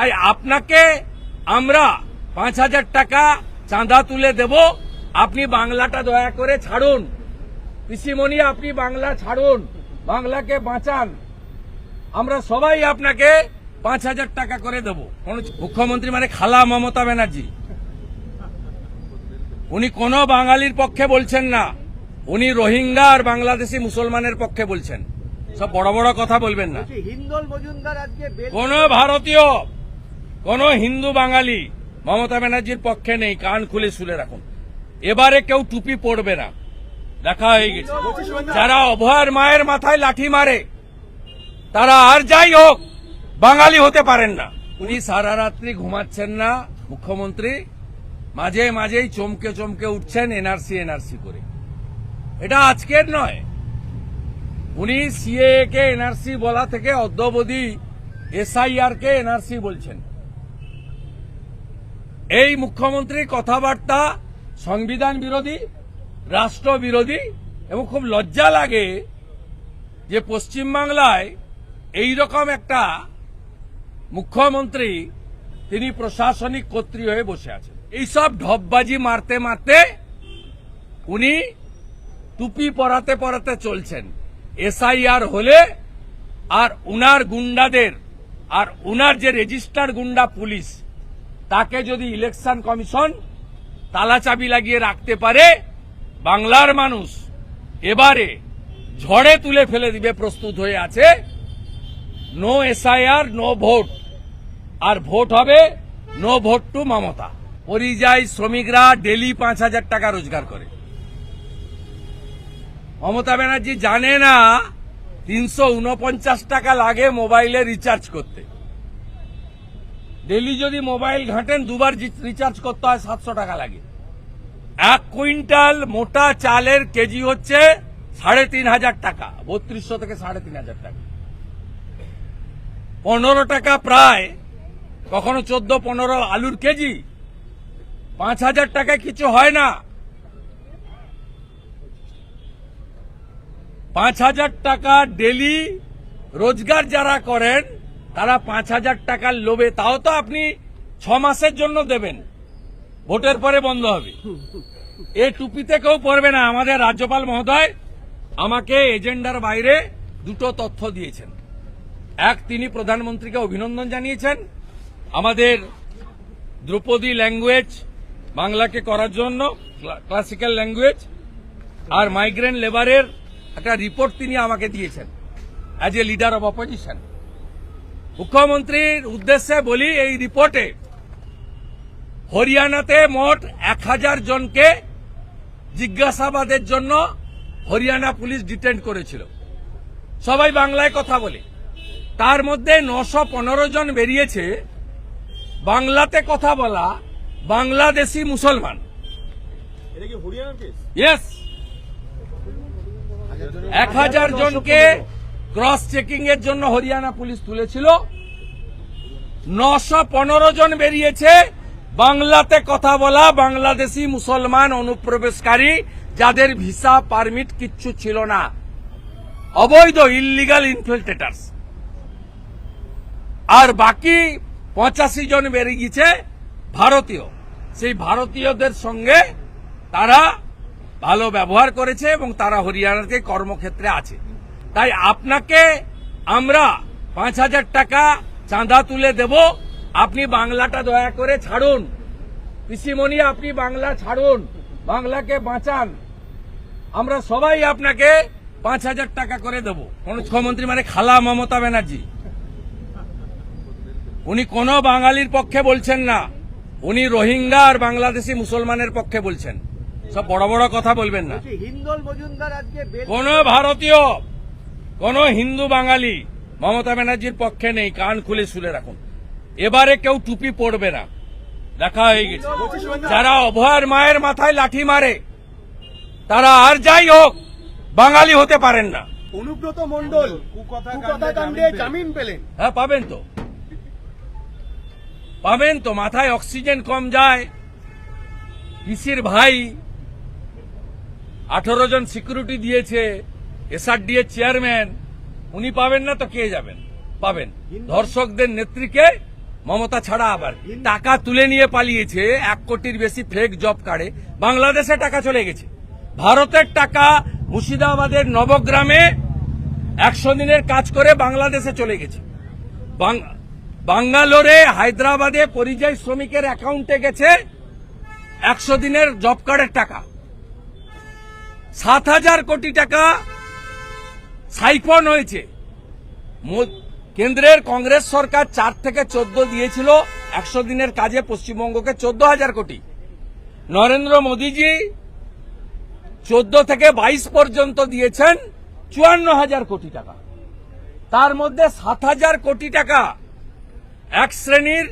তাই আপনাকে আমরা পাঁচ হাজার টাকা চাঁদা তুলে দেব। আপনি বাংলাটা দয়া করে ছাড়ুন। পিসিমণি আপনি বাংলা ছাড়ুন। বাংলাকে বাঁচান। আমরা সবাই আপনাকে পাঁচ হাজার টাকা করে দেব। কোন- মুখ্যমন্ত্রী মানে খালা মমতা ব্যানার্জি। উনি কোন বাঙালির পক্ষে বলছেন না। উনি রোহিঙ্গা আর বাংলাদেশি মুসলমানের পক্ষে বলছেন। সব বড় বড় কথা বলবেন না। কোন ভারতীয় কোন হিন্দু বাঙালি মমতা ব্যানার্জির পক্ষে নেই, কান খুলে শুনে রাখুন। এবারে কেউ টুপি পড়বে না। দেখা হয়ে গেছে। যারা অভয়ের মায়ের মাথায় লাঠি মারে, তারা আর যাই হোক, বাঙালি হতে পারেন না। উনি সারা রাত্রি ঘুমাচ্ছেন না, মুখ্যমন্ত্রী। মাঝে মাঝেই চমকে চমকে উঠছেন এনআরসি এনআরসি করে। এটা আজকের নয়। উনি সিএ কে এনআরসি বলা থেকে অদ্যবধি এসআইআর কে এনআরসি বলছেন। এই মুখ্যমন্ত্রীর কথাবার্তা সংবিধান বিরোধী, রাষ্ট্র বিরোধী, এবং খুব লজ্জা লাগে যে পশ্চিমবাংলায় এই রকম একটা মুখ্যমন্ত্রী তিনি প্রশাসনিক কর্ত্রী হয়ে বসে আছেন। এইসব ঢপবাজি মারতে মারতে উনি টুপি পরাতে পরাতে চলছেন। এসআইআর হলে আর উনার গুন্ডাদের, আর উনার যে রেজিস্টার গুন্ডা পুলিশ তাকে যদি ইলেকশন কমিশন তালাচাবি লাগিয়ে রাখতে পারে, বাংলার মানুষ এবারে ঝড়ে তুলে ফেলে দিবে, প্রস্তুত হয়ে আছে। নো এসআইআর নো ভোট আর ভোট হবে নো ভোট টু মমতা। পরিযায়ী শ্রমিকরা ডেলি পাঁচ হাজার টাকা রোজগার করে। মমতা ব্যানার্জি জানে না, তিনশো উনপঞ্চাশ টাকা লাগে মোবাইলে রিচার্জ করতে। ডেলি যদি মোবাইল ঘাঁটেন, দুবার রিচার্জ করতে হয় সাতশো টাকা লাগে। এক কুইন্টাল মোটা চালের কেজি হচ্ছে সাড়ে তিন হাজার টাকা, বত্রিশশো থেকে সাড়ে তিন হাজার টাকা। পনেরো টাকা প্রায়, কখনো চোদ্দ, পনেরো আলুর কেজি, পাঁচ হাজার টাকায় কিছু হয় না। পাঁচ হাজার টাকা ডেলি রোজগার যারা করেন তারা পাঁচ হাজার টাকার লোভে, তাও তো আপনি ছ মাসের জন্য দেবেন। ভোটের পরে বন্ধ হবে। এ টুপিতে কেউ পড়বে না। আমাদের রাজ্যপাল মহোদয় আমাকে এজেন্ডার বাইরে দুটো তথ্য দিয়েছেন। এক, তিনি প্রধানমন্ত্রীকে অভিনন্দন জানিয়েছেন। আমাদের দ্রৌপদী ল্যাঙ্গুয়েজ বাংলাকে করার জন্য ক্লাসিক্যাল ল্যাঙ্গুয়েজ আর মাইগ্রেন্ট লেবারের একটা রিপোর্ট তিনি আমাকে দিয়েছেন। As a leader of opposition. মুখ্যমন্ত্রীর উদ্দেশ্যে বলি এই রিপোর্টে হরিয়ানাতে মোট এক হাজার জনকে জিজ্ঞাসাবাদের জন্য হরিয়ানা পুলিশ ডিটেন্ড করেছিল। সবাই বাংলায় কথা বলে। তার মধ্যে নশো পনেরো জন বেরিয়েছে। বাংলাতে কথা বলা বাংলাদেশি মুসলমান। এক হাজার জনকে ক্রস চেকিং এর জন্য হরিয়ানা পুলিশ তুলেছিল। নশো পনেরো জন বেরিয়েছে। বাংলাতে কথা বলা বাংলাদেশি মুসলমান অনুপ্রবেশকারী, যাদের ভিসা পারমিট কিচ্ছু ছিল না। অবৈধ ইল্লিগাল ইনফিল্ট্রেটার্স আর বাকি পঁচাশি জন বেরিয়ে গেছে ভারতীয়। সেই ভারতীয়দের সঙ্গে তারা ভালো ব্যবহার করেছে এবং তারা হরিয়ানাতে কর্মক্ষেত্রে আছে। তাই আপনাকে আমরা পাঁচ হাজার টাকা চাঁদা তুলে দেব। আপনি বাংলাটা দয়া করে ছাড়ুন। পিসিমণি আপনি বাংলা ছাড়ুন। বাংলাকে বাঁচান। আমরা সবাই আপনাকে পাঁচ হাজার টাকা করে দেব। মুখ্যমন্ত্রী মানে খালা মমতা ব্যানার্জি। উনি কোন বাঙালির পক্ষে বলছেন না। উনি রোহিঙ্গা আর বাংলাদেশি মুসলমানের পক্ষে বলছেন। সব বড় বড় কথা বলবেন না। কোন ভারতীয় কোন হিন্দু বাঙালি মমতা ব্যানার্জির পক্ষে নেই কান খুলে শুনে রাখুন। এবারে কেউ টুপি পড়বে না। দেখা হয়ে গেছে। যারা অভয়ের মায়ের মাথায় লাঠি মারে তারা আর যাই হোক বাঙালি হতে পারেন না। অনুব্রত মন্ডল জামিন পেলেন। হ্যাঁ পাবেন তো। পাবেন তো মাথায় অক্সিজেন কম যায়। পিসির ভাই আঠারো জন সিকিউরিটি দিয়েছে। এসআরডি এর চেয়ারম্যান উনি পাবেন না তো কে যাবেন? পাবেন। ধর্ষকদের নেত্রীকে মমতা ছাড়া আবার। টাকা তুলে নিয়ে পালিয়েছে এক কোটির বেশি ফেক জব কার্ডে বাংলাদেশে টাকা চলে গেছে। ভারতের টাকা মুর্শিদাবাদের নবগ্রামে একশো দিনের কাজ করে বাংলাদেশে চলে গেছে। বাঙ্গালোরে হায়দ্রাবাদে পরিযায়ী শ্রমিকের অ্যাকাউন্টে গেছে একশো দিনের জব কার্ডের টাকা। সাত হাজার কোটি টাকা সাইফন হয়েছে। কেন্দ্রের কংগ্রেস সরকার চার থেকে চোদ্দ দিয়েছিল, একশো দিনের কাজে পশ্চিমবঙ্গকে চোদ্দ হাজার কোটি। নরেন্দ্র মোদীজি চোদ্দ থেকে বাইশ পর্যন্ত দিয়েছেন চুয়ান্ন হাজার কোটি টাকা। তার মধ্যে সাত হাজার কোটি টাকা এক শ্রেণির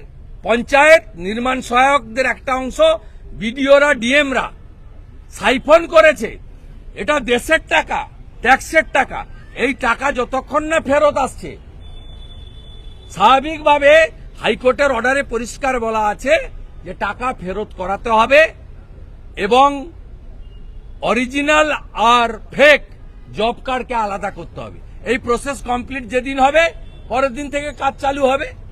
পঞ্চায়েত নির্মাণ সহায়কদের একটা অংশ, বিডিওরা, ডিএমরা। সাইফন করেছে। এটা দেশের টাকা, ট্যাক্সের টাকা। এই টাকা যতক্ষণ না ফেরত আসছে, স্বাভাবিকভাবে হাইকোর্টের অর্ডারে পরিষ্কার বলা আছে যে টাকা ফেরত করাতে হবে এবং অরিজিনাল আর ফেক জব কার্ডকে আলাদা করতে হবে। এই প্রসেস কমপ্লিট যেদিন হবে, পরের দিন থেকে কাজ চালু হবে।